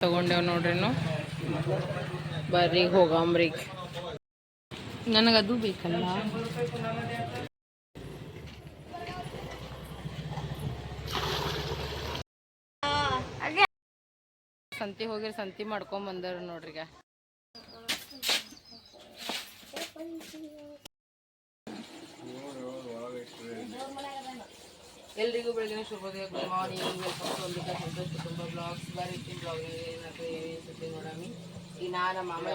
ತಗೊಂಡೇವ್ ನೋಡ್ರಿ ಬರ್ರಿ ಹೋಗಂಬ್ರಿ ನನಗದು ಬೇಕಲ್ಲ? ಸಂತಿ ಹೋಗಿ ಸಂತಿ ಮಾಡ್ಕೊಂಡ್ ಬಂದರು ನೋಡ್ರಿ ಈಗ. ಎಲ್ರಿಗೂ ಬೆಳಗಿನ ಶುಭೋದಯ good morning welcome to Ambika Santosh ಕುಟುಂಬ ಬ್ಲಾಗ್ಸ್ ಬರೀ ಬ್ಲಾಗ್ ಏನಾದ್ರು ಏನೇನು ಸುದ್ದಿ ನೋಡಮಿ ಈಗ ನಾ ನಮ್ಮ ಅಮ್ಮ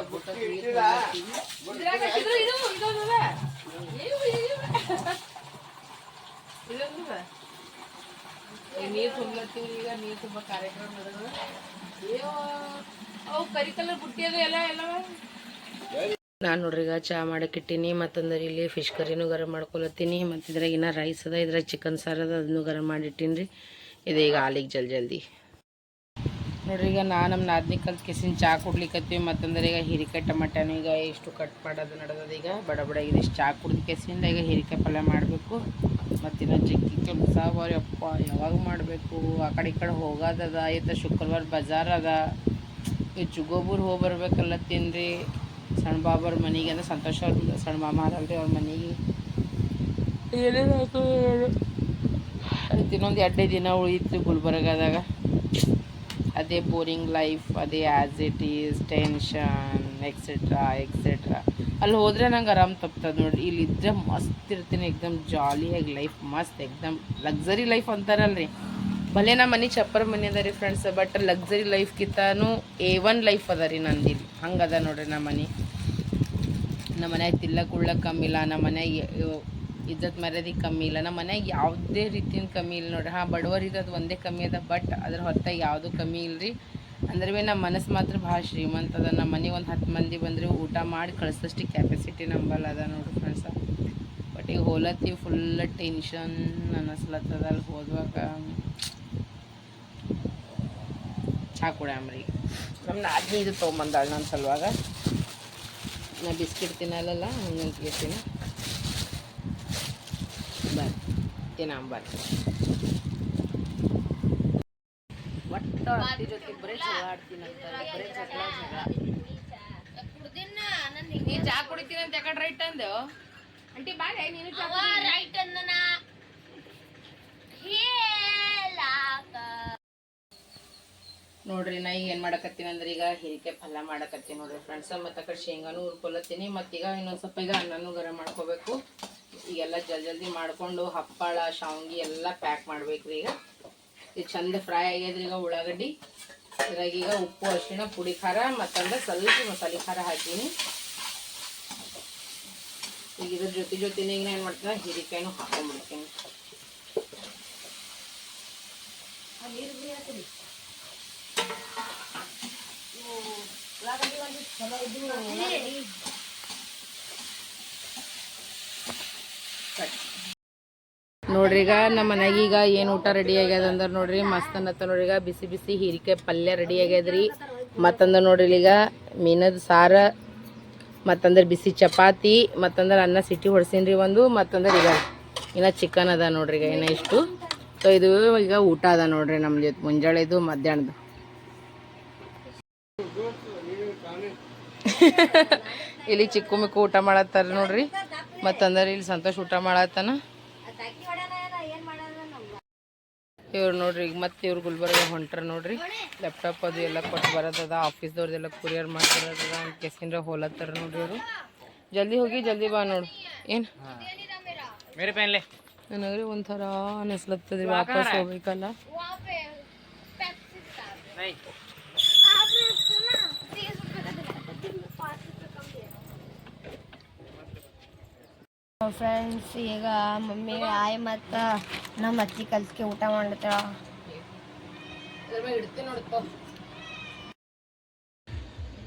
ನೀರು ತುಂಬತ್ತೀವಿ ಈಗ ನೀರು ತುಂಬ ಕಾರ್ಯಕ್ರಮ ನಡೆದ ಅವು ಕರಿ ಕಲರ್ ಬುಟ್ಟಿ ಅದು ಎಲ್ಲ ಎಲ್ಲ. ನಾನು ನೋಡ್ರಿ ಈಗ ಚಹಾ ಮಾಡಕ್ಕೆ ಇಟ್ಟೀನಿ, ಮತ್ತಂದ್ರೆ ಇಲ್ಲಿ ಫಿಶ್ ಕರಿನೂ ಗರಂ ಮಾಡ್ಕೊಳತ್ತೀನಿ ಮತ್ತು ಇದ್ರಾಗ ಇನ್ನೂ ರೈಸ್ ಅದ, ಇದ್ರಾಗ ಚಿಕನ್ ಸಾರು ಅದ ಅದನ್ನು ಗರಂ ಮಾಡಿಟ್ಟೀನಿ ರೀ ಇದು ಈಗ ಹಾಲಿಗೆ ಜಲ್ ಜಲ್ದಿ. ನೋಡ್ರಿ ಈಗ ನಾ ನಮ್ಮ ನಾದ್ನಿ ಕಲ್ತು ಕೆಸಿನ ಚಹಾ ಕುಡ್ಲಿಕ್ಕತ್ತೀವಿ ಮತ್ತಂದ್ರೆ ಈಗ ಹೀರಿಕಾಯಿ ಟಮಾಟನು ಈಗ ಎಷ್ಟು ಕಟ್ ಮಾಡೋದು ನಡೆದದ ಈಗ, ಬಡ ಬಡ ಇದಿಷ್ಟು ಚಹಾ ಕುಡ್ದು ಕೆಸಿಂದ ಈಗ ಹೀರಿಕಾಯಿ ಪಲ್ಯ ಮಾಡಬೇಕು. ಮತ್ತಿನ್ನ ಜಗ್ಗಿ ಕೆಲಸ ಅಪ್ಪ ಯಾವಾಗ ಮಾಡಬೇಕು, ಆ ಕಡೆ ಈ ಕಡೆ ಹೋಗೋದದ, ಆಯ್ತು ಶುಕ್ರವಾರ ಬಜಾರ್ ಅದ. ಈ ಚುಗೋಬೂರ್ ಹೋಗಿ ಬರ್ಬೇಕಲ್ಲ ರೀ ಸಣ್ಣ ಅವ್ರ ಮನೆಗೆ ಅಂದ್ರೆ ಸಂತೋಷ ಅವ್ರ ಸಣ್ಣ ಮಾಮ ಅಲ್ರಿ ಅವ್ರ ಮನೆಗೆ. ಏನೇನು ಆಯ್ತು ಆಯ್ತು ಇನ್ನೊಂದು ಎರಡೇ ದಿನ ಉಳಿತು ಗುಲ್ಬರ್ಗದಾಗ. ಅದೇ ಬೋರಿಂಗ್ ಲೈಫ್ ಅದೇ as it is tension etcetera etcetera ಅಲ್ಲಿ ಹೋದ್ರೆ ನಂಗೆ ಆರಾಮ್ ತಪ್ತದೆ ನೋಡ್ರಿ. ಇಲ್ಲಿ ಇದ್ರೆ ಮಸ್ತ್ ಇರ್ತೀನಿ ಎಕ್ದಮ್ ಜಾಲಿಯಾಗಿ ಲೈಫ್ ಮಸ್ತ್ ಎಕ್ದಮ್ ಲಕ್ಸರಿ ಲೈಫ್ ಅಂತಾರಲ್ರಿ. ಭಲೇ ನಮ್ಮ ಮನೆ ಚಪ್ಪರ್ ಮನೆ ಅದ ರೀ ಫ್ರೆಂಡ್ಸ್ ಬಟ್ ಲಕ್ಸರಿ ಲೈಫ್ಗಿಂತನೂ ಎ ಒನ್ ಲೈಫ್ ಅದ ರೀ ನಂದಿಲ್ಲಿ. ಹಂಗೆ ಅದ ನೋಡ್ರಿ ನಮ್ಮ ಮನೆ. ನಮ್ಮ ಮನ್ಯಾಗ ತಿಲ್ಲಕ್ ಉಳ್ಳಕ್ಕೆ ಕಮ್ಮಿ ಇಲ್ಲ ನಮ್ಮ ಮನ್ಯಾಗ ಇಜ್ಜತ್ ಮರ್ಯಾದಿ ಕಮ್ಮಿ ಇಲ್ಲ. ನಮ್ಮ ಮನ್ಯಾಗ ಯಾವುದೇ ರೀತಿಯಿಂದ ಕಮ್ಮಿ ಇಲ್ಲ ನೋಡ್ರಿ. ಹಾಂ ಬಡವರ್ ಅದು ಒಂದೇ ಕಮ್ಮಿ ಅದ, ಬಟ್ ಅದ್ರ ಹೊರತಾಗಿ ಯಾವುದೂ ಕಮ್ಮಿ ಇಲ್ಲ ರೀ ಅಂದ್ರೆ ಭೀ ನಮ್ಮ ಮನಸ್ಸು ಮಾತ್ರ ಭಾಳ ಶ್ರೀಮಂತ ಅದ. ನಮ್ಮ ಮನೆಗೆ ಒಂದು ಹತ್ತು ಮಂದಿ ಬಂದರೆ ಊಟ ಮಾಡಿ ಕಳಿಸೋಷ್ಟು ಕೆಪಾಸಿಟಿ ನಂಬಲ್ ಅದ ನೋಡ್ರಿ ಫ್ರೆಂಡ್ಸ ಬಟ್ ಈಗ ಹೋಲತ್ತೀವಿ ಫುಲ್ ಟೆನ್ಷನ್ ಅನ್ನಿಸ್ಲತ್ತದ ಅಲ್ಲಿ ಹೋದ್ವಾಗ. ಚಾ ಕುಡ್ಯಾಮ್ರಿ ನಮ್ಮ ನಾದ್ನಿ ಇದು ತೊಗೊಂಬಂದಾಳ ನನ್ನ ಸಲುವಾಗ. ನಾ ಬಿಸ್ಕಿಟ್ ತಿನ್ನಲ್ಲ ಹಂಗಂತ ಕೇಳ್ತೀನಿ. ಬರ್ರಿ ತಿನ್ನ ಒಟ್ಟ ಜೊತೆ ಚಾ ಕುಡಿತೀನಿ ಅಂತ ಯಾಕಡೆ ರೈಟ್ ಅಂದೆವು ಅಂಟಿ ಬಾಳೆ ನೀನು ಚಾ ಕುಡಿ. ನೋಡ್ರಿ, ನಾ ಈಗ ಏನು ಮಾಡಕತ್ತೀನಿ ಅಂದ್ರೆ ಈಗ ಹೀರಿಕಾಯಿ ಪಲ್ಯ ಮಾಡಕತ್ತೀನಿ ನೋಡ್ರಿ ಫ್ರೆಂಡ್ಸ್ ಮತ್ತು ಕಡೆ ಶೇಂಗಾನು ಹುರ್ಕೊಳತ್ತೀನಿ ಮತ್ತೀಗ ಇನ್ನೊಂದು ಸ್ವಲ್ಪ ಈಗ ಅನ್ನನೂ ಗರಂ ಮಾಡ್ಕೋಬೇಕು. ಈಗೆಲ್ಲ ಜಲ್ ಜಲ್ದಿ ಮಾಡ್ಕೊಂಡು ಹಪ್ಪಳ ಶಾವಂಗಿ ಎಲ್ಲ ಪ್ಯಾಕ್ ಮಾಡ್ಬೇಕ್ರಿ ಈಗ. ಇದು ಚಂದ ಫ್ರೈ ಆಗ್ಯದ್ರಿ ಈಗ ಉಳ್ಳಾಗಡ್ಡಿ. ಇದ್ರಾಗ ಈಗ ಉಪ್ಪು, ಅರಿಶಿಣ, ಪುಡಿ ಖಾರ, ಮತ್ತಂದ್ರೆ ಸ್ವಲ್ಪ ಮಸಾಲೆ ಖಾರ ಹಾಕೀನಿ. ಈಗ ಇದ್ರ ಜೊತೆ ಜೊತೆನೇ ಈಗ ಏನು ಮಾಡ್ತೀನಿ, ಹೀರಿಕಾಯಿನೂ ಹಾಕೊಂಡ್ಬಿಡ್ತೀನಿ ನೋಡ್ರಿ ಈಗ ನಮ್ಮ ಮನೆಗೆ ಈಗ ಏನು ಊಟ ರೆಡಿ ಆಗ್ಯದ ಅಂದ್ರೆ ನೋಡ್ರಿ, ಮಸ್ತ್ ಅನ್ನತ್ತ ನೋಡ್ರಿ ಈಗ ಬಿಸಿ ಬಿಸಿ ಹೀರಿಕಾಯಿ ಪಲ್ಯ ರೆಡಿ ಆಗ್ಯದ್ರಿ. ಮತ್ತಂದ್ರೆ ನೋಡ್ರಿ ಈಗ ಮೀನದ ಸಾರ, ಮತ್ತಂದ್ರೆ ಬಿಸಿ ಚಪಾತಿ, ಮತ್ತಂದ್ರೆ ಅನ್ನ ಸಿಟಿ ಹೊಡ್ಸಿನ್ರಿ ಒಂದು, ಮತ್ತಂದ್ರೆ ಈಗ ಇನ್ನ ಚಿಕನ್ ಅದ ನೋಡ್ರಿ ಈಗ ಇನ್ನ ಇಷ್ಟು. ಸೊ ಇದು ಈಗ ಊಟ ಅದ ನೋಡ್ರಿ ನಮ್ಮ ಜೊತೆ ಮುಂಜಾಳೆದು ಮಧ್ಯಾಹ್ನದು. ಇಲ್ಲಿ ಚಿಕ್ಕು ಮಿಕ್ಕು ಊಟ ಮಾಡತ್ತಾರ ನೋಡ್ರಿ. ಮತ್ತಂದ್ರೆ ಇಲ್ಲಿ ಸಂತೋಷ ಊಟ ಮಾಡತ್ತಾನ. ಇವ್ರು ನೋಡ್ರಿ ಈಗ ಮತ್ತೆ ಇವ್ರು ಗುಲ್ಬರ್ಗ ಹೊಂಟ್ರ ನೋಡ್ರಿ. ಲ್ಯಾಪ್ಟಾಪ್ ಅದು ಎಲ್ಲ ಕೊಟ್ಟು ಬರತ್ತದ ಆಫೀಸ್ದವ್ರದ್ದೆಲ್ಲ ಕೊರಿಯರ್ ಮಾಡ್ತಾರ ಅಂತ ಕೆಸಿಂದ್ರ ಹೋಲತ್ತಾರ ನೋಡ್ರಿ ಅವರು ಜಲ್ದಿ ಹೋಗಿ ಜಲ್ದಿ ಬಾ ನೋಡು. ಏನು? ನನಗ್ರಿ ಒಂಥರ ಅನಿಸ್ಲತ್ತದ ವಾಪಸ್ ಹೋಗ್ಬೇಕಲ್ಲ. ಫ್ರೆಂಡ್ಸ್ ಈಗ ಮಮ್ಮಿ, ಆಯ್ ಮತ್ತು ನಮ್ಮ ಅತ್ತಿ ಕಲ್ತ್ಕೆ ಊಟ ಮಾಡ್ಲತ್ತಾಳ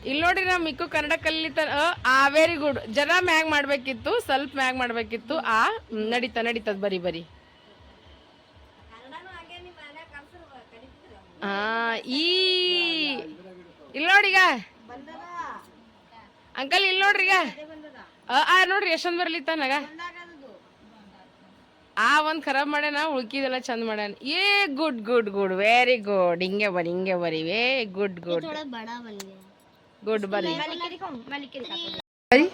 ಇಲ್ಲಿ ನೋಡ್ರಿ ನಮ್ಮ ಮಿಕ್ಕು ಕನ್ನಡ ಕಲಿತ ಆ ವೆರಿ ಗುಡ್. ಜನ ಮ್ಯಾಗ್ ಮಾಡ್ಬೇಕಿತ್ತು, ಸ್ವಲ್ಪ ಮ್ಯಾಗ್ ಮಾಡ್ಬೇಕಿತ್ತು, ಆ, ನಡೀತ ನಡೀತಾ ನಡೀತದ ಬರಿ ಬರಿ. ಹಾ ಈ ಇಲ್ಲಿ ಈಗ ಅಂಕಲ್ ಇಲ್ಲಿ ನೋಡ್ರಿಗ. ಆ ಆ ನೋಡ್ರಿ ಎಷ್ಟೊಂದ್ ಬರ್ಲಿತ್ತಾನಾಗ ಆ ಒಂದ್ ಖರಾಬ್ ಮಾಡ್ಯಾನ ಉಳ್ಕಿದೆಲ್ಲ ಚಂದ ಮಾಡ್ಯಾನ. ಏ good good good very good ಹಿಂಗೆ ಬರಿ ಹಿಂಗೆ ಬರಿ ವೇ ಗುಡ್ ಗುಡ್. ಗುಡ್ ಬರಿ ಬರಿ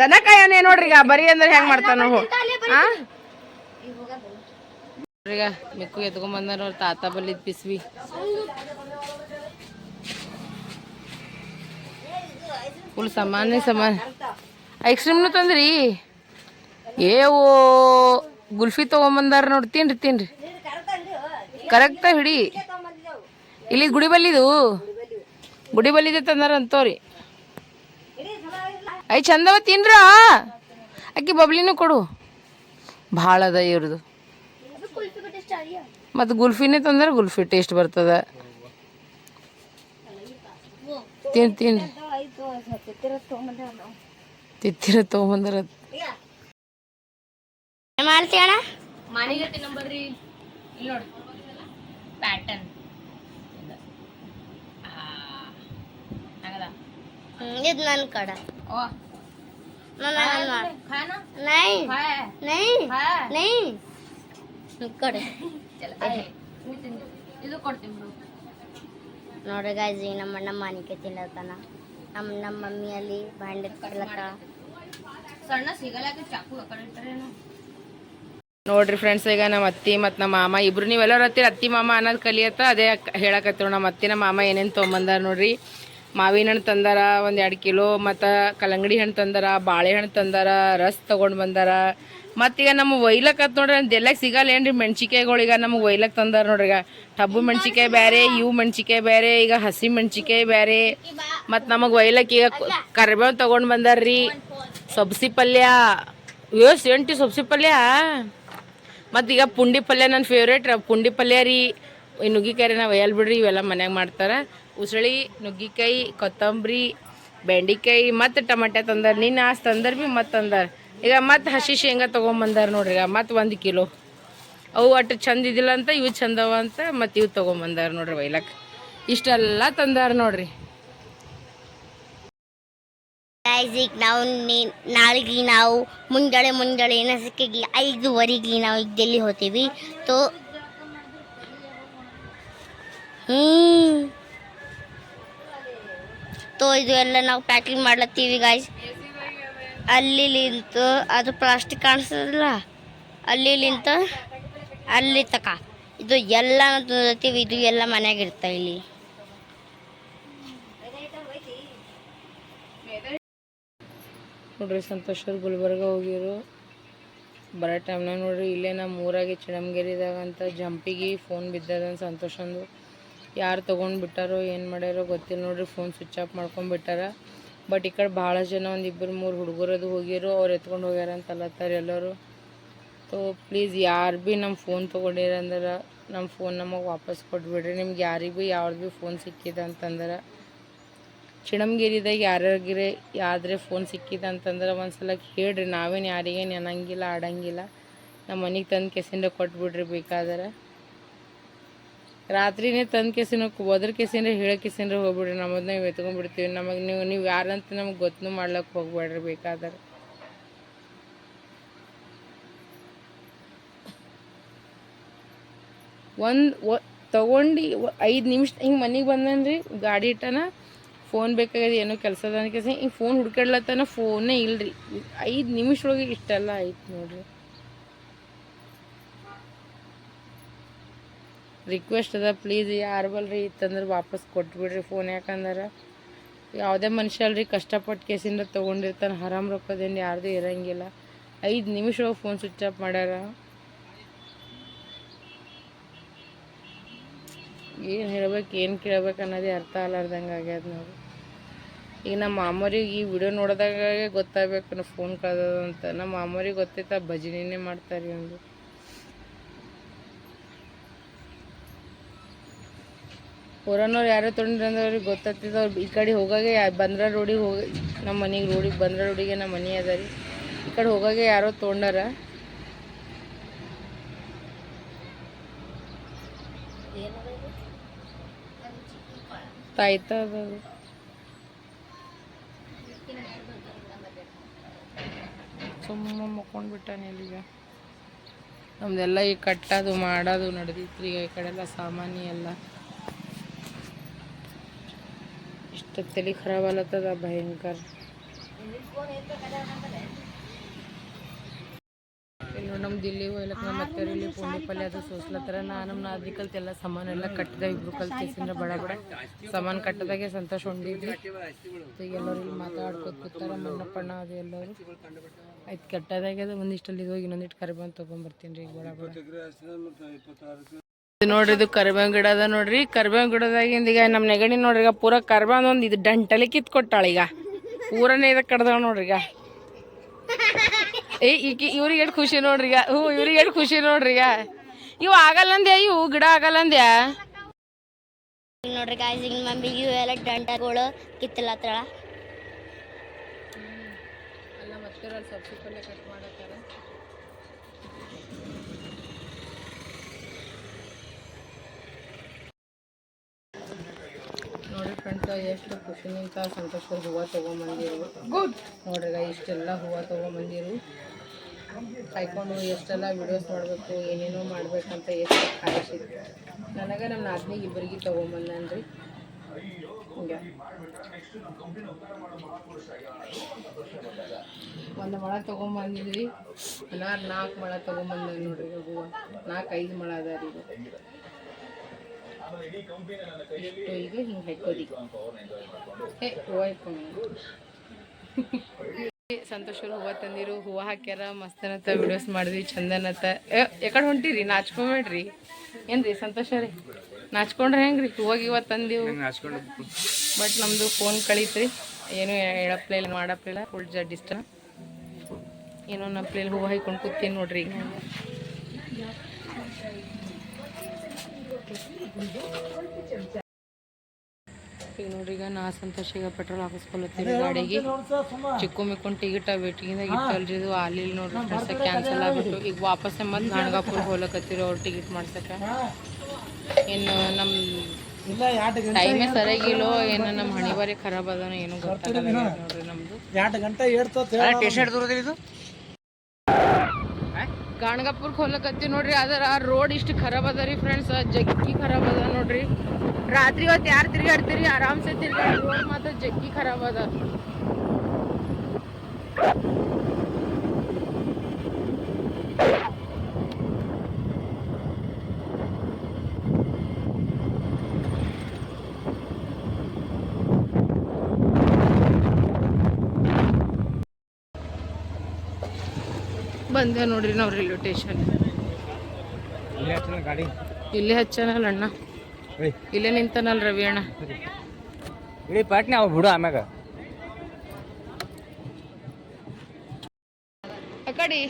ದನ ಕಾಯೋನೇ ನೋಡ್ರಿ ಈಗ ಬರಿ ಅಂದ್ರೆ ಹೆಂಗ್ ಮಾಡ್ತಾನ ಈಗ ಮಿಕ್ಕು ಎತ್ಕೊಂಡ್ ಬಂದ್ರ ತಾತ ಬಲ್ಲಿದ್ ಪಿಸ್ವಿ. ಫುಲ್ ಸಮಾನ ಸಮಾನ ಐಸ್ ಕ್ರೀಮ್ನು ತಂದ್ರಿ? ಏವೋ ಗುಲ್ಫಿ ತೊಗೊಂಬಂದಾರ ನೋಡಿ, ತಿನ್ರಿ ತಿನ್ರಿ. ಕರೆಕ್ಟ ಹಿಡಿ. ಇಲ್ಲಿ ಗುಡಿ ಬಲ್ಲಿದು ಗುಡಿ ಬಲ್ಲಿದೆ ತಂದಾರ ಅಂತವ್ರಿ. ಐ, ಚಂದವ ತಿನ್ರ? ಅಕ್ಕಿ ಬಬ್ಲಿನೂ ಕೊಡು. ಭಾಳ ಅದ ಇವ್ರದು. ಮತ್ತು ಗುಲ್ಫಿನೇ ತಂದ್ರೆ, ಗುಲ್ಫಿ ಟೇಸ್ಟ್ ಬರ್ತದ. ತಿನ್, ತಿನ್ರಿ. ತಿತ್ತಿರ ತೊಗೊಂಬಂದ್ರ ಮಾಡ್ತಿ ಅಣ್ಣ ಮನೆಗಟ್ಟಿ ನಂಬರ್ರಿ ಇಲ್ಲಿ ನೋಡಿ ಪ್ಯಾಟರ್ನ್ ಇದು ನನ್ನ ಕಡ ಓ ನೈ ನೈ ನೈ ಕಡೆ ಇದು ಕೊಡ್ತೀನಿ ಬಿಡು. ನೋಡ್ರಿ ಗಾಯ್ಸ್ ಈಗ ನಮ್ಮ ಅಣ್ಣ ಮಾನಿಕೆ ತಿನ್ನತ್ತಾನ ನಮ್ಮ ನಮ್ಮ ಮಮ್ಮಿ ಅಲ್ಲಿ ತಿನ್ಲತ್ತ ಸಣ್ಣ ಸಿಗಲಾಕ ಚಾಕು ಆ ಕಡೆ ಇಟ್ಟರೇನು ನೋಡ್ರಿ ಫ್ರೆಂಡ್ಸ್ ಈಗ ನಮ್ಮ ಅತ್ತಿ ಮತ್ತು ನಮ್ಮ ಮಾಮ ಇಬ್ರು ನೀವೆಲ್ಲರ ಹತ್ತಿರ ಅತ್ತಿ ಮಾಮ ಅನ್ನೋದು ಕಲಿಯತ್ತ ಅದೇ ಹೇಳಕತ್ತಿರು ನಮ್ಮ ಅತ್ತಿ ನಮ್ಮ ಮಾಮ ಏನೇನು ತೊಗೊಂಬಂದಾರ ನೋಡ್ರಿ. ಮಾವಿನ ಹಣ್ಣು ತಂದಾರ, ಒಂದು ಎರಡು ಕಿಲೋ, ಮತ್ತು ಕಲ್ಲಂಗಡಿ ಹಣ್ಣು ತಂದಾರ, ಬಾಳೆಹಣ್ಣು ತಂದಾರ, ರಸ್ ತೊಗೊಂಡು ಬಂದಾರ. ಮತ್ತೀಗ ನಮ್ಮ ಒಯ್ಲಕತ್ ನೋಡ್ರಿ ಅದೆಲ್ಲ ಸಿಗಲ್ಲ ಏನ್ರಿ ಮೆಣ್ಸಿಕಾಯಿಗಳು ಈಗ ನಮಗೆ ಒಯ್ಲಕ್ ತಂದಾರ ನೋಡ್ರಿ ಈಗ. ಟಬ್ಬು ಮೆಣ್ಸಿಕಾಯಿ ಬೇರೆ ಇವು ಮೆಣ್ಸಿಕಾಯಿ ಬೇರೆ ಈಗ ಹಸಿ ಮೆಣ್ಸಿಕಾಯಿ ಬೇರೆ ಮತ್ತು ನಮಗೆ ಒಯ್ಲಕ್ ಈಗ ಕರಿಬೇವು ತೊಗೊಂಡು ಬಂದಾರ್ರಿ. ಸಬ್ಸಿ ಪಲ್ಯ ಯೋಸ್ ಎಂಟಿ ಸಬ್ಸಿ ಪಲ್ಯ? ಮತ್ತೀಗ ಪುಂಡಿ ಪಲ್ಯ ನನ್ನ ಫೇವ್ರೇಟ್ ಪುಂಡಿ ಪಲ್ಯ ರೀ. ನುಗ್ಗಿಕಾಯಿ ನಾವು ಒಯ್ಯಲ್ ಬಿಡ್ರಿ ಇವೆಲ್ಲ ಮನ್ಯಾಗ ಮಾಡ್ತಾರೆ. ಉಸಳಿ, ನುಗ್ಗಿಕಾಯಿ, ಕೊತ್ತಂಬರಿ, ಬೆಂಡಿಕಾಯಿ, ಮತ್ತು ಟಮಾಟೆ ತಂದರು. ನಿನ್ನ ಆಸ್ ತಂದರು ಭೀ ಮತ್ತು ತಂದಾರ ಈಗ ಮತ್ತು ಹಸಿ ಶೇಂಗಾ ತೊಗೊಂಬಂದಾರ ನೋಡ್ರಿ, ಈಗ ಮತ್ತು ಒಂದು ಕಿಲೋ. ಅವು ಅಷ್ಟು ಚಂದ ಇದಿಲ್ಲ ಅಂತ ಇವು ಚಂದವ ಅಂತ ಮತ್ತು ಇವು ತೊಗೊಂಬಂದಾರ ನೋಡ್ರಿ ಬೈಲಕ್ ಇಷ್ಟೆಲ್ಲ ತಂದಾರ ನೋಡ್ರಿ. ಈಗ ನಾವು ನಾಳೆಗೆ ನಾವು ಮುಂಜಾನೆ ಮುಂಜಾನೆ ಸಿಕ್ಕಿ ಐದುವರೆಗೆ ನಾವು ಈಗ ಡೆಲ್ಲಿ ಹೋತೀವಿ. ತೋ ಹ್ಮ್. ತೋ ಇದು ಎಲ್ಲ ನಾವು ಪ್ಯಾಕಿಂಗ್ ಮಾಡ್ಲತ್ತೀವಿ ಗಾಯ್ಸ್ ಅಲ್ಲಿ ನಿಂತು, ಅದು ಪ್ಲಾಸ್ಟಿಕ್ ಕಾಣಿಸ್ತದಲ್ಲ? ಅಲ್ಲಿ ನಿಂತ, ಅಲ್ಲಿ ತಕ. ಇದು ಎಲ್ಲ ತಿಂದಿರ್ತೀವಿ, ಇದು ಎಲ್ಲ ಮನೆಯಾಗಿರ್ತ ಇಲ್ಲಿ. ನೋಡ್ರಿ ಸಂತೋಷ ಗುಲ್ಬರ್ಗ ಹೋಗಿರು. ಬರೋ ಟೈಮ್ನಾಗ ನೋಡ್ರಿ, ಇಲ್ಲೇ ನಮ್ಮ ಊರಾಗೆ ಚಿಳಮಗಿರಿದಾಗ ಅಂತ ಜಂಪಿಗೆ ಫೋನ್ ಬಿದ್ದದ ಸಂತೋಷ್ ಅಂದು ಯಾರು ತೊಗೊಂಡು ಬಿಟ್ಟಾರೋ, ಏನು ಮಾಡ್ಯಾರೋ ಗೊತ್ತಿಲ್ಲ ನೋಡ್ರಿ ಫೋನ್ ಸ್ವಿಚ್ ಆಫ್ ಮಾಡ್ಕೊಂಡ್ಬಿಟ್ಟಾರ ಬಟ್ ಈ ಕಡೆ ಭಾಳ ಜನ ಒಂದು ಇಬ್ಬರು, ಮೂರು ಹುಡುಗರದು ಹೋಗಿರು, ಅವ್ರು ಎತ್ಕೊಂಡು ಹೋಗ್ಯಾರ ಅಂತ ಅಲ್ಲತ್ತಾರೆ ಎಲ್ಲರೂ. ತೋ ಪ್ಲೀಸ್ ಯಾರು ಭೀ ನಮ್ಮ ಫೋನ್ ತೊಗೊಂಡಿರಂದ್ರೆ ನಮ್ಮ ಫೋನ್ ನಮಗೆ ವಾಪಸ್ ಕೊಟ್ಬಿಡ್ರಿ. ನಿಮ್ಗೆ ಯಾರಿಗೆ ಭೀ ಯಾವ್ದು ಭೀ ಫೋನ್ ಸಿಕ್ಕಿದೆ ಅಂತಂದ್ರೆ. ಚಿಣಮಗಿರಿದಾಗ ಯಾರ್ಯಾರಿಗೆ ಯಾವ್ದ್ರೆ ಫೋನ್ ಸಿಕ್ಕಿದೆ ಅಂತಂದ್ರೆ ಒಂದ್ಸಲ ಹೇಳ್ರಿ ನಾವೇನು ಯಾರಿಗೇನು ಅನ್ನಂಗಿಲ್ಲ, ಆಡಂಗಿಲ್ಲ. ನಮ್ಮ ಮನೆಗೆ ತಂದು ಕೆಸಿಂದ ಕೊಟ್ಬಿಡ್ರಿ ಬೇಕಾದ್ರೆ. ರಾತ್ರಿನೇ ತಂದು ಕೇಸಿನ, ಒದ್ರ ಕೇಸಿನ, ಹೇಳೋ ಕೇಸಿನ ಹೋಗ್ಬಿಡ್ರಿ ನಮ್ಮದು ನಾವು ಎತ್ಕೊಂಡ್ಬಿಡ್ತೀವಿ. ನಮಗೆ ನೀವು ನೀವು ಯಾರಂತ ನಮ್ಗೆ ಗೊತ್ತೂ ಮಾಡ್ಲಕ್ಕೆ ಹೋಗ್ಬೇಡ್ರಿ ಬೇಕಾದ್ರೆ. ಒಂದು ತೊಗೊಂಡು ಐದು ನಿಮಿಷ, ಹಿಂಗೆ ಮನೆಗೆ ಬಂದನ್ರಿ ಗಾಡಿ ಇಟ್ಟನ, ಫೋನ್ ಬೇಕಾಗ್ಯದ, ಏನೋ ಕೆಲಸ ಅದ ಹಿಂಗೆ ಫೋನ್ ಹುಡ್ಕಾಡ್ಲತ್ತನ ಫೋನೇ ಇಲ್ರಿ. ಐದು ಒಳಗೆ ಇಷ್ಟೆಲ್ಲ ಆಯ್ತು ನೋಡ್ರಿ. ರಿಕ್ವೆಸ್ಟ್ ಅದ ಪ್ಲೀಸ್ ಯಾರು ಬಲ್ರಿ ಇತ್ತಂದ್ರೆ ವಾಪಸ್ ಕೊಟ್ಬಿಡ್ರಿ ಫೋನ್ ಯಾಕಂದ್ರೆ? ಯಾವುದೇ ಮನುಷ್ಯ ಅಲ್ರಿ, ಕಷ್ಟಪಟ್ಟು ಕೇಸಿಂದ ತೊಗೊಂಡಿರ್ತಾನೆ ಆರಾಮ್ ರೊಕ್ಕದೇನು ಯಾರ್ದು ಇರಂಗಿಲ್ಲ. ಐದು ನಿಮಿಷ ಫೋನ್ ಸ್ವಿಚ್ ಆಫ್ ಮಾಡ್ಯಾರ. ಏನು ಹೇಳ್ಬೇಕು, ಏನು ಕೇಳ್ಬೇಕು ಅನ್ನೋದೇ ಅರ್ಥ ಆಗ್ಲಾರ್ದಂಗೆ ಆಗ್ಯದ ನೋಡಿ. ಈಗ ನಮ್ಮ ಮಾಮೂರಿಗೆ ಈ ವಿಡಿಯೋ ನೋಡಿದಾಗ ಗೊತ್ತಾಗಬೇಕು ನಾವು ಫೋನ್ ಕಳ್ದದ ಅಂತ. ನಮ್ಮ ಮಾಮೂರಿಗೆ ಗೊತ್ತೈತೆ ಭಜನಿನೇ ಮಾಡ್ತಾರೆ ಒಂದು ಹೊರನವ್ರು ಯಾರೋ ಅಂದ್ರೆ ಅವ್ರಿಗೆ ಗೊತ್ತಾಗ್ತದೆ. ಅವ್ರು ಈ ಕಡೆ ಹೋಗಾಗೆ ಬಂದ್ರ ರೋಡಿಗೆ ಹೋಗಿ ನಮ್ಮ ಮನೆಗೆ ರೋಡಿಗೆ ಬಂದ್ರ ರೋಡಿಗೆ ನಮ್ಮ ಮನೆ ಅದ ರೀ. ಈ ಕಡೆ ಹೋಗಾಗೆ ಯಾರೋ ತೊಗೊಂಡಾರ. ತಾಯ್ತ ಸುಮ್ಮ ಸುಮ್ಮ ಮಕ್ಕೊಂಡ್ಬಿಟ್ಟಾನೆ ನಮ್ದೆಲ್ಲ ಈಗ ಕಟ್ಟೋದು ಮಾಡೋದು ನಡೆದಿತ್ತು ಈಗ ಈ ಕಡೆ ಎಲ್ಲ ಸಾಮಾನ್ಯ ಎಲ್ಲ. ಇಷ್ಟು ತಲೆ ಖರಾಬ್ तो ಭಯಂಕರ भयंकर. ನೋಡಿ ನಮ್ಮ ದಿಲ್ಲಿ ಹೋಗ್ಲಕ್ಕ ನಮ್ಮ ಮತ್ತೆ ಇಲ್ಲಿ ಪುಂಡಿ ಪಲ್ಯ ಅದು ಸೋಸ್ಲತ್ತರ ನಾ ನಮ್ಮ ನಾದಿ ಕಲ್ತು ಎಲ್ಲ ಸಾಮಾನು ಎಲ್ಲ ಕಟ್ಟಿದ ಇಬ್ರು ಕಲ್ತಿಸಿಂದ್ರ ಬಡ ಬಡ ಸಾಮಾನು ಕಟ್ಟದಾಗೆ ಸಂತೋಷ ಉಂಡಿದ್ವಿ ಎಲ್ಲರೂ ಇಲ್ಲಿ ಮಾತಾಡ್ಕೊತ ಕೂತಾರ ಮಣ್ಣಪ್ಪಣ್ಣ ಅದು ಎಲ್ಲರೂ ಆಯ್ತು ಕೆಟ್ಟದಾಗ್ಯದ ಒಂದಿಷ್ಟಲ್ಲಿ ಹೋಗಿ ಇನ್ನೊಂದಿಟ್ಟು ಕರಿಬಂದು ತೊಗೊಂಬರ್ತೀನಿ ರೀ ಈಗ ಬಡ ಬಡ ನೋಡ್ರಿ ಇದು ಕರ್ಬೇವ್ ಗಿಡ ಅದ ನೋಡ್ರಿ. ಕರ್ಬೇವ್ ಗಿಡದಾಗಿಂದ ಈಗ ನಮ್ಮ ನೆಗಡಿ ನೋಡ್ರಿ ಈಗ ಪೂರ ಕರ್ಬೇವ್ ಒಂದ್ ಇದು ಕಿತ್ ಕೊಟ್ಟಾಳ ಈಗ. ಪೂರನೇ ಇದಕ್ಕೆ ಕಡ್ದಾಳ ನೋಡ್ರಿ ಈಗ. ಏ ಈಗ ಇವ್ರಿಗೆ ಎಷ್ಟು ಖುಷಿ ನೋಡ್ರಿ ಈಗ. ಹ್ಞೂ ಇವ್ರಿಗೆ ಎಷ್ಟು ಖುಷಿ ನೋಡ್ರಿ ಈಗ. ಇವು ಆಗಲ್ಲಂದ್ಯಾ ಇವು ಗಿಡ ಆಗಲ್ಲಂದ್ಯಾ ನೋಡ್ರಿ ಗಾಯ್ಸ್ ಈಗ ಮಮ್ಮಿಗೆ ಇವೆಲ್ಲ ದಂಟಗಳು ಕಿತ್ತಲತ್ತಳ ಅಲ್ಲ ಮತ್ತೆ ಸಬ್ಸಿ ಪಲ್ಯ ಕಟ್ ಮಾಡತ್ತಾರ ನೋಡ್ರಿ ಫ್ರೆಂಡ್ಸ್ ಎಷ್ಟು ಖುಷಿನಿಂದ ಸಂತೋಷದ ಹೂವು ತೊಗೊಂಬಂದಿರು. ಗುಡ್ ನೋಡ್ರಿ ಇಷ್ಟೆಲ್ಲ ಹೂವು ತೊಗೊಂಬಂದಿರು. ಕಾಯ್ಕೊಂಡು ಎಷ್ಟೆಲ್ಲ ವಿಡಿಯೋಸ್ ಮಾಡಬೇಕು ಏನೇನೋ ಮಾಡ್ಬೇಕಂತ ಎಷ್ಟು ಕಾಯಿಸಿದ್ರು ನನಗೆ ನಮ್ಮ ನಾದಿನಿ ಇಬ್ಬರಿಗೆ ತೊಗೊಂಬಂದ್ರಿ ಹಿಂಗೆ. ಒಂದು ಮೊಳ ತೊಗೊಂಬಂದಿದ್ವಿ ಅನಾರ್ ನಾಲ್ಕು ಮೊಳ ತೊಗೊಂಬಂದ್ರಿ ನೋಡ್ರಿ ಹೂವು. ನಾಲ್ಕು ಐದು ಮೊಳ ಅದ ರೀ ಇಷ್ಟು ಈಗ ಹಿಂಗೆ ಹಾಕೋದಿ ಏ ಹೂವು ಇಟ್ಕೊಂಡು ಸಂತೋಷರು ಹೂವು ತಂದಿರು ಹೂವು ಹಾಕ್ಯಾರ ಮಸ್ತನತ್ತ ವಿಡಿಯೋಸ್ ಮಾಡಿದ್ವಿ ಚಂದನತ್ತ. ಯಾಕಡೆ ಹೊಂಟಿರಿ ನಾಚ್ಕೊಬೇಡ್ರಿ. ಏನ್ರಿ ಸಂತೋಷ ರೀ? ನಾಚ್ಕೊಂಡ್ರೆ ಹೆಂಗ್ರಿ? ಹೂವಾಗ ಇವತ್ತು ತಂದಿವು. ಬಟ್ ನಮ್ಮದು ಫೋನ್ ಕಳೀತ್ರಿ. ಏನು ಹೇಳಪ್ಲಿಲ್ಲ ಮಾಡಪ್ಲಿಲ್ಲ ಫುಲ್ ಜಡ್ ಇಷ್ಟ. ಏನೋ ನಪ್ಲಿಲ್ಲ ಹೂವು ಹಾಕೊಂಡು ಕೂತೀನಿ ನೋಡ್ರಿ ಈಗ ನೋಡ್ರಿ ಈಗ ನಾ ಸಂತೋಷ ಈಗ ಪೆಟ್ರೋಲ್ ಹಾಕಿಸ್ಕೊಳತ್ತೀವಿ ಗಾಡಿಗೆ. ಚಿಕ್ಕು ಮಿಕ್ಕೊಂಡು ಟಿಕೆಟ್ ವೇಟಿಂಗ್ದಾಗ ಇಟ್ಟಲ್ರಿ ಇದು ಅಲ್ಲಿ ನೋಡ್ರಿ ಫ್ರೆಂಡ್ಸ್ ಕ್ಯಾನ್ಸಲ್ ಆಗ್ಬಿಟ್ಟು. ಈಗ ವಾಪಸ್ ಮತ್ತೆ ನಾಣಗಾಪುರ ಹೋಗ್ಲಕತ್ತೀರಿ ಅವ್ರು ಟಿಕೆಟ್ ಮಾಡ್ಸಕ್ಕೆ? ಇನ್ನು ನಮ್ಮ ಟೈಮೇ ಸರಿಯಾಗಿಲ್ಲೋ ಏನು ನಮ್ಮ ಹಣಿಬಾರಿ ಖರಾಬ್ ಅದನ ಏನು ಗೊತ್ತಾಗಲ್ಲ ನೋಡ್ರಿ ನಮ್ದು. ಎರಡು ಗಂಟೆ ಏರ್ತತ್ ಟಿ ಶರ್ಟ್ ದೂರದಿಲ್ಲ ಇದು? ಗಾಣಗಾಪುರ್ಗೆ ಹೋಗ್ಲಕತ್ತೀವಿ ನೋಡ್ರಿ ಆದ್ರೆ ಆ ರೋಡ್ ಇಷ್ಟು ಖರಾಬ್ ಅದ ರೀ ಫ್ರೆಂಡ್ಸ್ ಜಗ್ಗಿ ಖರಾಬ್ ಅದ ನೋಡ್ರಿ. ರಾತ್ರಿ ಹೊತ್ತು ಯಾರು ತಿರುಗಾಡ್ತೀರಿ, ಆರಾಮ್ಸೆ ತಿರ್ಗಾಡಿ ರೋಡ್ ಮಾತ್ರ ಜಗ್ಗಿ ಖರಾಬ್ ಅದ. ಬಂದೆ ನೋಡ್ರಿ ನಾವು ರೈಲ್ವೆ ಸ್ಟೇಷನ್. ಇಲ್ಲೇ ಹಚ್ಚನಲ್ಲ ಅಣ್ಣ. ಇಲ್ಲೇ ನಿಂತನಲ್ಲ ರವಿ ಅಣ್ಣ. ಇಡೀ ಪಾಟ್ನೆ ಅವ್ ಬಿಡು ಆಮ್ಯಾಗ. ಅಕಡಿ.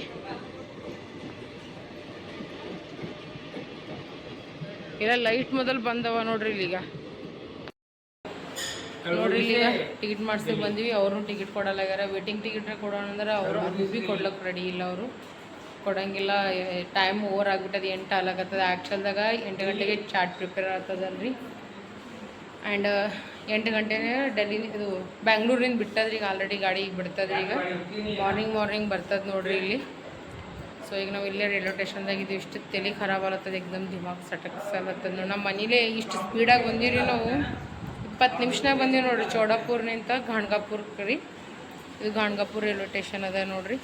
ಇಲ್ಲ ಲೈಟ್ ಮೊದಲು ಬಂದವ ನೋಡ್ರಿ ಇಲ್ಲೀಗ. ನೋಡ್ರಿ ಇಲ್ಲಿ ಟಿಕೆಟ್ ಮಾಡ್ಸಕ್ ಬಂದ್ವಿ ಅವರು ಟಿಕೆಟ್ ಕೊಡಲ್ಲಾಗ್ಯಾರ ವೇಟಿಂಗ್ ಟಿಕೆಟ್ ಕೊಡೋಣ ಅಂದ್ರೆ ಅವರು ಅದು ಭೀ ಕೊಡ್ಲಕ್ಕೆ ರೆಡಿ ಇಲ್ಲ ಅವರು. ಕೊಡಂಗಿಲ್ಲ ಟೈಮ್ ಓವರ್ ಆಗ್ಬಿಟ್ಟದ ಎಂಟು ಆಲಾಗತ್ತದ ಆ್ಯಕ್ಚುಲ್ದಾಗ ಎಂಟು ಗಂಟೆಗೆ ಚಾಟ್ ಪ್ರಿಪೇರ್ ಆಗ್ತದಲ್ರಿ ಆ್ಯಂಡ್ ಎಂಟು ಗಂಟೆನೇ ಡೆಲ್ಲಿ ಇದು ಬ್ಯಾಂಗ್ಳೂರಿಂದ ಬಿಟ್ಟದ್ರಿ ಈಗ ಆಲ್ರೆಡಿ ಗಾಡಿ ಬಿಡ್ತದ್ರಿ ಈಗ. ಮಾರ್ನಿಂಗ್ ಮಾರ್ನಿಂಗ್ ಬರ್ತದೆ ನೋಡ್ರಿ ಇಲ್ಲಿ. ಸೊ ಈಗ ನಾವು ಇಲ್ಲೇ ರೈಲ್ವೆ ಸ್ಟೇಷನ್ದಾಗ ಇದು ಇಷ್ಟು ತಲೆ ಖರಾಬ್ ಆಗತ್ತದ ಎಕ್ದಮ್ ದಿಮಾಗ್ ಸಟಕ್ಸಲತ್ತದ ಆಗತ್ತದ ನಮ್ಮ ಮನೇಲೆ ಇಷ್ಟು ಸ್ಪೀಡಾಗಿ ಬಂದೀವಿ ನಾವು. ಇಪ್ಪತ್ತು ನಿಮಿಷನಾಗ ಬಂದೀವಿ ನೋಡ್ರಿ. ಚೌಡಾಪುರ್ನಿಂದ ಗಾಣ್ಗಾಪುರ್ಗೆ ರೀ ಇದು ಗಾಣ್ಗಾಪುರ್ ರೈಲ್ವೆ ಸ್ಟೇಷನ್ ಅದ ನೋಡ್ರಿ.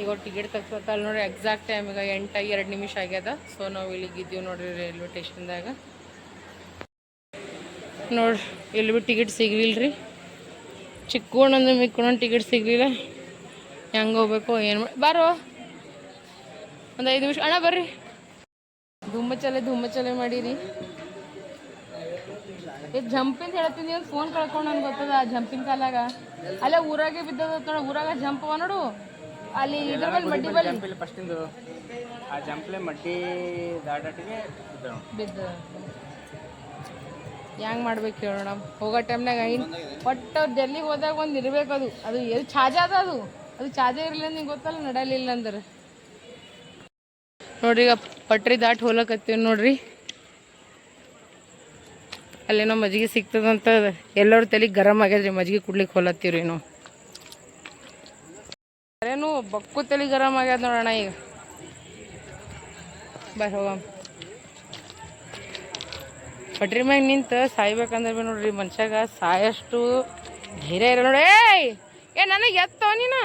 ಈಗ ಟಿಕೆಟ್ ತೆಗ್ಸತ್ತಲ್ಲ ನೋಡ್ರಿ. ಎಕ್ಸಾಕ್ಟ್ ಟೈಮ್ ಈಗ ಎಂಟ, ಎರಡು ನಿಮಿಷ ಆಗ್ಯದ. ಸೊ ನಾವು ಇಲ್ಲಿಗಿದ್ದೀವಿ ನೋಡ್ರಿ ರೈಲ್ವೆ ಸ್ಟೇಷನ್ದಾಗ. ನೋಡ್ರಿ ಇಲ್ಲಿ ಭೀ ಟಿಕೆಟ್ ಸಿಗ್ಲಿಲ್ಲ ರೀ ಚಿಕ್ಕೋಣಂದು ಮಿಕ್ಕೋಣ ಟಿಕೆಟ್ ಸಿಗಲಿಲ್ಲ. ಹೆಂಗೆ ಹೋಗ್ಬೇಕು ಏನು ಬಾರೋ. ಒಂದು ಐದು ನಿಮಿಷ ಅಣ್ಣ ಬರ್ರಿ. ಧೂಮಚಲೆ ಧೂಮಚಲೆ ಮಾಡಿರಿ. ಇದು ಜಂಪಿಂದ ಹೇಳ್ತೀನಿ ಅಂತ ಫೋನ್ ಕಳ್ಕೊಂಡು ನನ್ಗೆ ಗೊತ್ತದ ಆ ಜಂಪಿಂಗ್ ಕಾಲಾಗ ಅಲ್ಲೇ ಊರಾಗೆ ಬಿದ್ದದ ನೋಡ ಊರಾಗ ಜಂಪ್ ಅವ ನೋಡು. ಅಲ್ಲಿ ಇದ್ರ ಮೇಲೆ ಮಡ್ಡಿ ಫಸ್ಟಿಂದು ಆ ಜಂಪ್ಲೆ ಮಡ್ಡಿ ದಾಟಾಟಿಗೆ ಬಿದ್ದ ಹೆಂಗ್ ಮಾಡ್ಬೇಕು ಹೇಳೋಣ ಹೋಗೋ ಟೈಮ್ನಾಗ ಇನ್ ಒಟ್ಟ ಡೆಲ್ಲಿಗೆ ಹೋದಾಗ ಒಂದು ಇರ್ಬೇಕು ಅದು. ಅದು ಎಲ್ಲಿ ಚಾರ್ಜ್ ಅದ. ಅದು ಅದು ಚಾರ್ಜ್ ಇರಲಿಲ್ಲ ನಿಂಗೆ ಗೊತ್ತಲ್ಲ ನಡಲಿಲ್ಲ ಅಂದ್ರೆ. ನೋಡ್ರಿ ಈಗ ಪಟ್ರಿ ದಾಟ್ ಹೋಲಕತ್ತೀವಿ ನೋಡ್ರಿ. ಅಲ್ಲೇನೋ ಮಜ್ಜಿಗೆ ಸಿಗ್ತದಂತ ಎಲ್ಲರ ತಲೆ ಗರಂ ಆಗ್ಯದ್ರಿ, ಮಜ್ಜಿಗೆ ಕುಡ್ಲಿಕ್ಕೆ ಹೊಲತ್ತೀವ್ರಿ ನಾವು ಅರೇನು ಬಕ್ಕು ತಲೆ ಗರಂ ಆಗ್ಯದ ನೋಡೋಣ ಈಗ. ಬಾಯ್ ಹೋಗಮ್. ಪಟ್ರಿ ಮ್ಯಾಗ ನಿಂತು ಸಾಯ್ಬೇಕಂದ್ರೆ ಬಿ ನೋಡ್ರಿ ಮನ್ಷಾಗ ಸಾಯಷ್ಟು ಧೈರ್ಯ ಇರ ನೋಡಿ. ಏ, ನನಗೆ ಎತ್ತವ ನೀನು?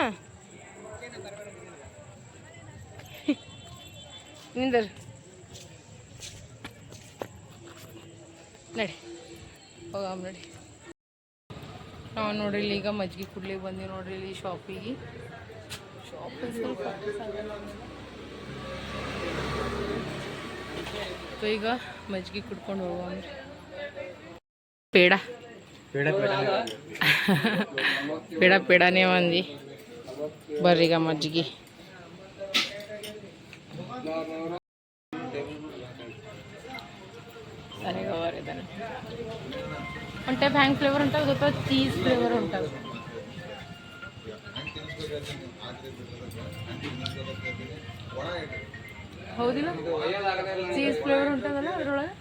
ನಿಂದ್ರಿ. ನಡಿ. ಹೋಗಮ್ಮ ನೋಡಿ. ನಾವು ನೋಡ್ರಿ ಇಲ್ಲಿ ಈಗ ಮಜ್ಜಿಗೆ ಕುಡ್ಲಿಕ್ಕೆ ಬಂದೀವಿ ನೋಡ್ರಿ ಇಲ್ಲಿ ಶಾಪಿಗೆ ಶಾಪ್ ಈಗ ಮಜ್ಜಿಗೆ ಕುಡ್ಕೊಂಡು ಹೋಗೋಣ ಪೇಡ. ಪೇಡ ಪೇಡನೇ ಪೇಡ ಬರ್ರೀಗ ಮಂದಿ ಬರ್ರಿ ಈಗ ఏదైనా అంటే బ్యాంక్ ఫ్లేవర్ ಫ್ಲೇವರ್ ಉಂಟದು చీజ్ ಚೀಸ್ ಫ್ಲೇವರ್ ಉಂಟದು ಹೌದಿಲ್ಲ? ಚೀಸ್ ಫ್ಲೇವರ್ ಉಂಟದಲ್ಲ ಅದ್ರೊಳಗೆ?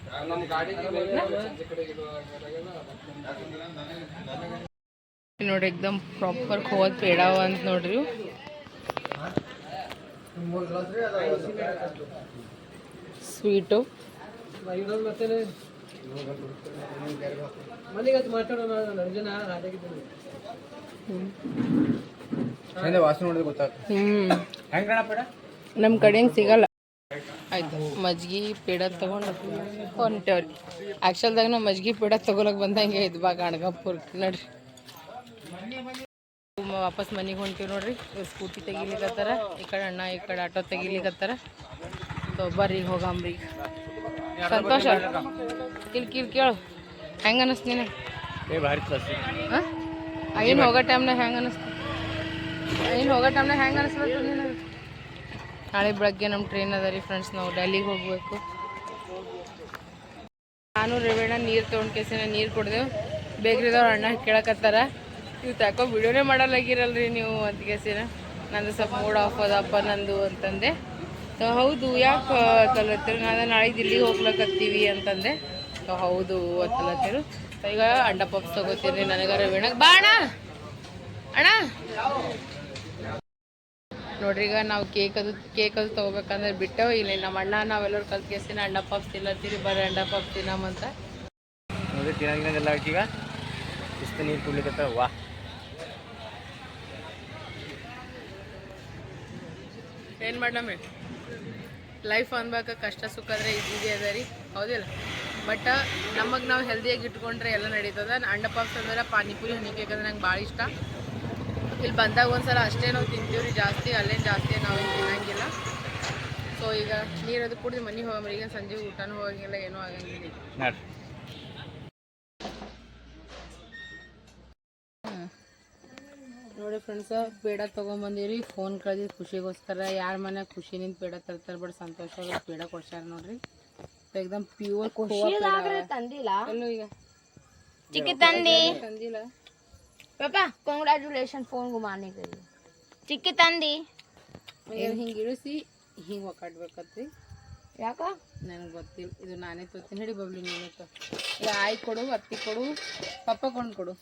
ನೋಡಿ ಎಕ್ದಮ್ ಪ್ರಾಪರ್ ಖೋವತ್ ಪೇಡಾವ ಅಂತ ನೋಡ್ರಿ. ಇವು. ಸ್ವೀಟು ಚಂದ ವಾಸನೆ ನೋಡಿದ್ರೆ ಗೊತ್ತಾಗ್ತದೆ ಹ್ಞೂ ಹೆಂಗ್ ಕಣ ಪೇಡ ನಮ್ಮ ಕಡೆ ಹೆಂಗೆ ಸಿಗಲ್ಲ. ಆಯ್ತು ಮಜ್ಗಿ ಪೇಡ ತೊಗೊಂಡು ಹೊಂಟೇವ್ರಿ. ಆ್ಯಕ್ಚುಲ್ದಾಗ ನಾವು ಮಜ್ಗಿ ಪೇಡ ತಗೊಳಕ್ ಬಂದಂಗೆ ಇದು ಬಾ ಗಣಗಪುರ್ ನೋಡ್ರಿ. ವಾಪಸ್ ಮನೆಗೆ ಹೊಂಟೀವಿ ನೋಡ್ರಿ. ಸ್ಕೂಟಿ ತೆಗಿಲಿಕತ್ತಾರ ಈ ಕಡೆ ಅಣ್ಣ ಈ ಕಡೆ ಆಟೋ ತೆಗಿಲಿಕತ್ತಾರ. ಸೊ ಬರ್ರಿ ಹೋಗಂಬ್ರಿ ಸಂತೋಷ. ಕಿಲ್ ಕಿಲ್ ಕೇಳು. ಹೆಂಗೆ ಅನಿಸ್ತು ಹಾಂ? ಏನು ಹೋಗೋ ಟೈಮ್ನಾಗ ಹೆಂಗೆ ಅನಿಸ್ತು? ಏನು ಹೋಗೋ ಟೈಮ್ನಾಗ ಹೆಂಗೆ ಅನಿಸ್ಬೇಕು ನಾಳೆ ಬೆಳಗ್ಗೆ ನಮ್ಮ ಟ್ರೈನ್ ಅದ ರೀ ಫ್ರೆಂಡ್ಸ್ ನಾವು ಡೆಲ್ಲಿಗೆ ಹೋಗಬೇಕು. ನಾನು ರೇವಣ್ಣ ನೀರು ತೊಗೊಂಡು ಕೇಸಿನ ನೀರು ಕುಡ್ದೇವು ಬೇಕ್ರಿದವ್ರು ಅಣ್ಣ ಕೇಳಕತ್ತಾರ. ನೀವು ತಾಕೋ ವಿಡಿಯೋನೇ ಮಾಡಲಾಗಿರಲ್ರಿ ನೀವು ಅಂತ ಕೇಸಿನ. ನಂದು ಸ್ವಲ್ಪ ಮೂಡ್ ಆಫ್ ಅದಪ್ಪ ನಂದು ಅಂತಂದೆ. ಹೌದು ಯಾಕೆ ಕಲತ್ತೀರಿ ನಾನು ನಾಳೆ ದಿಲ್ಲಿಗೆ ಹೋಗ್ಲಕತ್ತೀವಿ ಅಂತಂದೆ. ಸೊ ಹೌದು ಅಂತಲತ್ತೀರು ಸೊ ಈಗ ಅಂಡ ಪಪ್ಸ್ ತಗೋತೀನಿ ನನಗಾರ ವೀಣಕ್ ಬಾ ಅಣ್ಣ! ಅಣ್ಣ! ನೋಡ್ರಿ ಈಗ ನಾವು ಕೇಕ್ ಅದು ಕೇಕ್ ಅದು ತಗೋಬೇಕಂದ್ರೆ ಬಿಟ್ಟೆವು ಇಲ್ಲಿ ನಮ್ಮ ಅಣ್ಣ ನಾವೆಲ್ಲರೂ ಕಲ್ತ್ ಕೇಸಿನ ಅಂಡ ಪಪ್ಸ್ ತಿನ್ನತ್ತೀರಿ ಬರ್ರಿ ಅಂಡ ಪಪ್ಸ್ ತಿನ್ನಮಂತ ನೋಡಿ ತಿನ್ನಂಗಿಲ್ಲ ಈಗ. ಇಷ್ಟು ನೀರು ಕುಡ್ಲಿಕ್ಕೆ ವಾ. ಏನು ಮಾಡಮ್ಮೆ ಲೈಫ್ ಅನ್ಬೇಕ ಕಷ್ಟ, ಸುಖ ಅಂದರೆ ಇದ್ದಿದೆ ಅದ ರೀ. ಹೌದಿಲ್ಲ ಬಟ್ ನಮಗೆ ನಾವು ಹೆಲ್ದಿಯಾಗಿ ಇಟ್ಕೊಂಡ್ರೆ ಎಲ್ಲ ನಡೀತದ. ಅಂಡ ಪಾಪ್ಸ್ ಅಂದ್ರೆ ಪಾನಿಪುರಿ ಹನಿ ಕೇಕ್ ಅಂದ್ರೆ ನಂಗೆ ಭಾಳ ಇಷ್ಟ. ಇಲ್ಲಿ ಬಂದಾಗ ಒಂದ್ಸಲ ಅಷ್ಟೇ ನಾವು ತಿಂತೀವಿ ರೀ ಜಾಸ್ತಿ, ಅಲ್ಲೇನು ಜಾಸ್ತಿ ನಾವು ತಿನ್ನಂಗಿಲ್ಲ. ಸೊ ಈಗ ನೀರು ಅದು ಕುಡಿದು ಮನೆಗೆ ಹೋಗಮ್ರಿ ಈಗ ಸಂಜೆ ಊಟನೂ ಹೋಗಂಗಿಲ್ಲ, ಏನೂ ಆಗಂಗಿಲ್ಲ. ನೋಡ್ರಿ ಫ್ರೆಂಡ್ಸ ಪೇಡ ತೊಗೊಂಬಂದಿವ್ರಿ. ಫೋನ್ ಕಳ್ದಿದ್ದು ಖುಷಿಗೋಸ್ಕರ. ಯಾರ ಮನ್ಯಾಗ ಖುಷಿನಿಂದ ಪೇಡ ತರ್ತಾರೆ ಬಟ್ ಸಂತೋಷ ಪೇಡ ಕೊಡ್ಸ್ಯಾರ ನೋಡ್ರಿ. ಎಕ್ದಮ್ ಪ್ಯೂರ್ ತಂದಿಲ್ಲ. ಈಗ ಚಿಕ್ಕಿ ತಂದಿ. ತಂದಿಲ್ಲ. ಪಾಪ ಕಾಂಗ್ರ್ಯಾಚುಲೇಷನ್ ಫೋನ್ ಗುಮಾನಿ ಚಿಕ್ಕಿ ತಂದಿ. ಹಿಂಗ ಇಳಿಸಿ ಹಿಂಗ ಒಕ್ಕಾಡ್ಬೇಕತ್ರಿ. ಯಾಕ? ನನಗೆ ಗೊತ್ತಿಲ್ಲ ಇದು ನಾನೇ ತೋತೀನಿ ಹಿಡಿ ಬಬ್ಲಿ ನೀನು ಈಗ ಆಯ್ ಕೊಡು ಅತ್ತಿ ಕೊಡು ಪಪ್ಪ ಕೊಂಡು ಕೊಡು.